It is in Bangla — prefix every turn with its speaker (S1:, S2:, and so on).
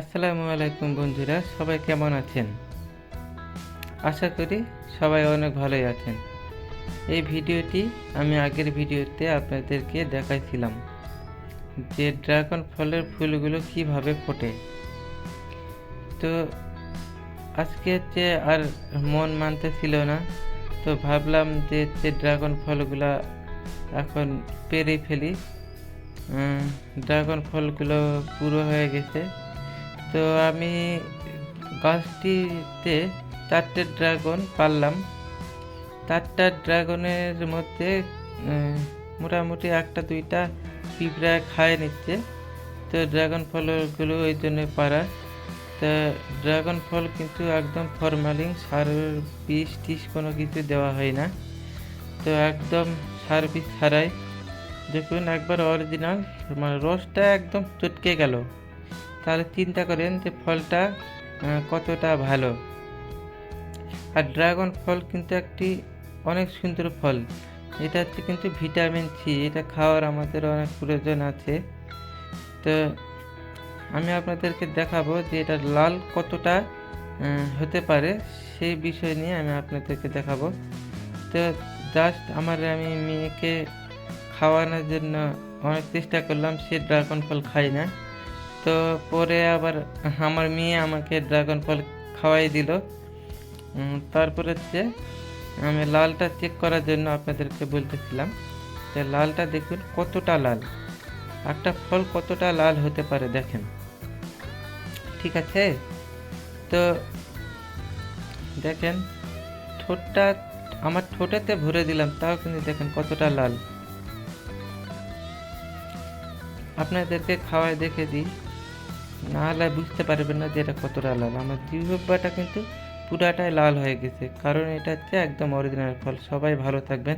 S1: আসসালামু আলাইকুম বন্ধুরা, সবাই কেমন আছেন? আশা করি সবাই অনেক ভালোই আছেন। এই ভিডিওটি আমি আগের ভিডিওতে আপনাদেরকে দেখাইছিলাম যে ড্রাগন ফলের ফুলগুলো কীভাবে ফোটে। তো আজকে হচ্ছে আর মন মানতে ছিল না, তো ভাবলাম যে হচ্ছে ড্রাগন ফলগুলা এখন পেরে ফেলি। ড্রাগন ফলগুলো পুরো হয়ে গেছে। তো আমি গাছটিতে চারটে ড্রাগন পারলাম চারটা ড্রাগনের মধ্যে মোটামুটি একটা, দুইটা পিঁপড়া খায় নিচ্ছে। তো ড্রাগন ফলগুলো ওই জন্য পারা তো ড্রাগন ফল কিন্তু একদম ফরমালিন সার বিষ টিস কোনো কিছু দেওয়া হয় না। তো একদম সার বিষ ছাড়াই। দেখুন, একবার অরিজিনাল মানে রসটা একদম চটকে গেল। তাহলে চিন্তা করেন যে ফলটা কতটা ভালো। আর ড্রাগন ফল কিন্তু একটি অনেক সুন্দর ফল। এটা হচ্ছে কিন্তু ভিটামিন সি, এটা খাওয়ার আমাদের অনেক প্রয়োজন আছে। তো আমি আপনাদেরকে দেখাবো যে এটা লাল কতটা হতে পারে, সেই বিষয় নিয়ে আমি আপনাদেরকে দেখাবো। তো জাস্ট আমার আমি মেয়েকে খাওয়ানোর জন্য অনেক চেষ্টা করলাম, সে ড্রাগন ফল খায় না। তো পরে আবার আমার মেয়ে আমাকে ড্রাগন ফল খাওয়াই দিল। তারপরে হচ্ছে আমি লালটা চেক করার জন্য আপনাদেরকে বলতেছিলাম যে লালটা দেখুন কতটা লাল। একটা ফল কতটা লাল হতে পারে দেখেন। ঠিক আছে? তো দেখেন, ঠোঁটটা আমার ঠোঁটেতে ভরে দিলাম, তাও কিন্তু দেখেন কতটা লাল। আপনাদেরকে খাওয়ায় দেখে দিই। না হলে বুঝতে পারবেন না যে এটা কতটা লাল। আমার জিহ্বাটা কিন্তু পুরাটাই লাল হয়ে গেছে, কারণ এটা হচ্ছে একদম অরিজিনাল ফল। সবাই ভালো থাকবেন।